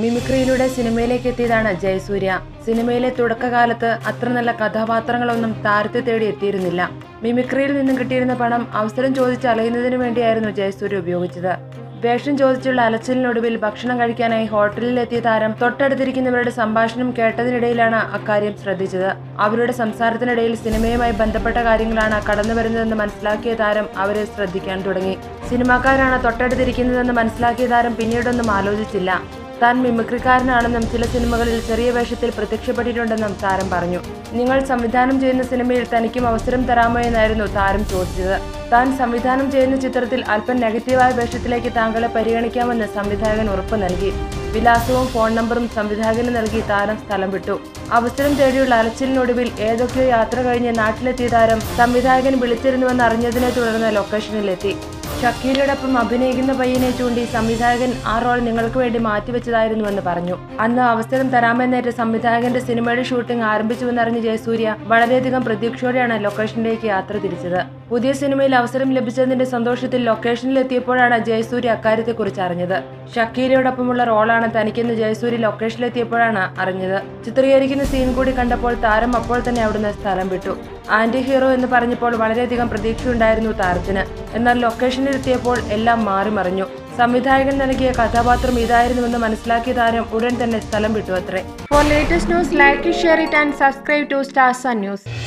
മിമിക്രിയിലൂടെ സിനിമയിലേക്ക് എത്തിയതാണ് ജയസൂര്യ. സിനിമയിലെ തുടക്കകാലത്ത് അത്ര നല്ല കഥാപാത്രങ്ങളൊന്നും താരത്തെ തേടി എത്തിയിരുന്നില്ല. മിമിക്രിയിൽ നിന്നും കിട്ടിയിരുന്ന പണം അവസരം ചോദിച്ച് അലയുന്നതിനു വേണ്ടിയായിരുന്നു ജയസൂര്യ ഉപയോഗിച്ചത്. വേഷം ചോദിച്ചുള്ള അലച്ചിലിനൊടുവിൽ ഭക്ഷണം കഴിക്കാനായി ഹോട്ടലിലെത്തിയ താരം തൊട്ടടുത്തിരിക്കുന്നവരുടെ സംഭാഷണം കേട്ടതിനിടയിലാണ് അക്കാര്യം ശ്രദ്ധിച്ചത്. അവരുടെ സംസാരത്തിനിടയിൽ സിനിമയുമായി ബന്ധപ്പെട്ട കാര്യങ്ങളാണ് കടന്നു വരുന്നതെന്ന് മനസ്സിലാക്കിയ താരം അവരെ ശ്രദ്ധിക്കാൻ തുടങ്ങി. സിനിമാക്കാരാണ് തൊട്ടടുത്തിരിക്കുന്നതെന്ന് മനസ്സിലാക്കിയ താരം പിന്നീടൊന്നും ആലോചിച്ചില്ല. താൻ മിമിക്രിക്കാരനാണെന്നും ചില സിനിമകളിൽ ചെറിയ വേഷത്തിൽ പ്രത്യക്ഷപ്പെട്ടിട്ടുണ്ടെന്നും താരം പറഞ്ഞു. നിങ്ങൾ സംവിധാനം ചെയ്യുന്ന സിനിമയിൽ തനിക്കും അവസരം തരാമോ എന്നായിരുന്നു താരം ചോദിച്ചത്. താൻ സംവിധാനം ചെയ്യുന്ന ചിത്രത്തിൽ അല്പം നെഗറ്റീവായ വേഷത്തിലേക്ക് താങ്കളെ പരിഗണിക്കാമെന്ന് സംവിധായകൻ ഉറപ്പ് നൽകി. വിലാസവും ഫോൺ നമ്പറും സംവിധായകന് നൽകി താരം സ്ഥലം വിട്ടു. അവസരം തേടിയുള്ള അലച്ചിലിനൊടുവിൽ ഏതൊക്കെയോ യാത്ര കഴിഞ്ഞ് നാട്ടിലെത്തിയ താരം സംവിധായകൻ വിളിച്ചിരുന്നുവെന്ന് അറിഞ്ഞതിനെ തുടർന്ന് ലൊക്കേഷനിലെത്തി. ഷക്കീലയോടൊപ്പം അഭിനയിക്കുന്ന പയ്യനെ ചൂണ്ടി സംവിധായകൻ ആ റോൾ നിങ്ങൾക്ക് വേണ്ടി മാറ്റിവെച്ചതായിരുന്നുവെന്ന് പറഞ്ഞു. അന്ന് അവസരം തരാമെന്നേറ്റ സംവിധായകന്റെ സിനിമയുടെ ഷൂട്ടിംഗ് ആരംഭിച്ചുവെന്നറിഞ്ഞ ജയസൂര്യ വളരെയധികം പ്രതീക്ഷയോടെയാണ് ലൊക്കേഷനിലേക്ക് യാത്ര തിരിച്ചത്. പുതിയ സിനിമയിൽ അവസരം ലഭിച്ചതിന്റെ സന്തോഷത്തിൽ ലൊക്കേഷനിലെത്തിയപ്പോഴാണ് ജയസൂര്യ അക്കാര്യത്തെക്കുറിച്ച് അറിഞ്ഞത്. ഷക്കീലയോടൊപ്പമുള്ള റോളാണ് തനിക്കെന്ന് ജയസൂര്യ ലൊക്കേഷനിലെത്തിയപ്പോഴാണ് അറിഞ്ഞത്. ചിത്രീകരിക്കുന്ന സീൻ കൂടി കണ്ടപ്പോൾ താരം അപ്പോൾ തന്നെ അവിടുന്ന് സ്ഥലം വിട്ടു. ആന്റി ഹീറോ എന്ന് പറഞ്ഞപ്പോൾ വളരെയധികം പ്രതീക്ഷയുണ്ടായിരുന്നു താരത്തിന്. എന്നാൽ ലൊക്കേഷനിലെത്തിയപ്പോൾ എല്ലാം മാറി മറിഞ്ഞു സംവിധായകൻ നൽകിയ കഥാപാത്രം ഇതായിരുന്നുവെന്ന് മനസ്സിലാക്കിയ താരം ഉടൻ തന്നെ സ്ഥലം വിട്ടു അത്രേ. For latest news like share it and subscribe to stars news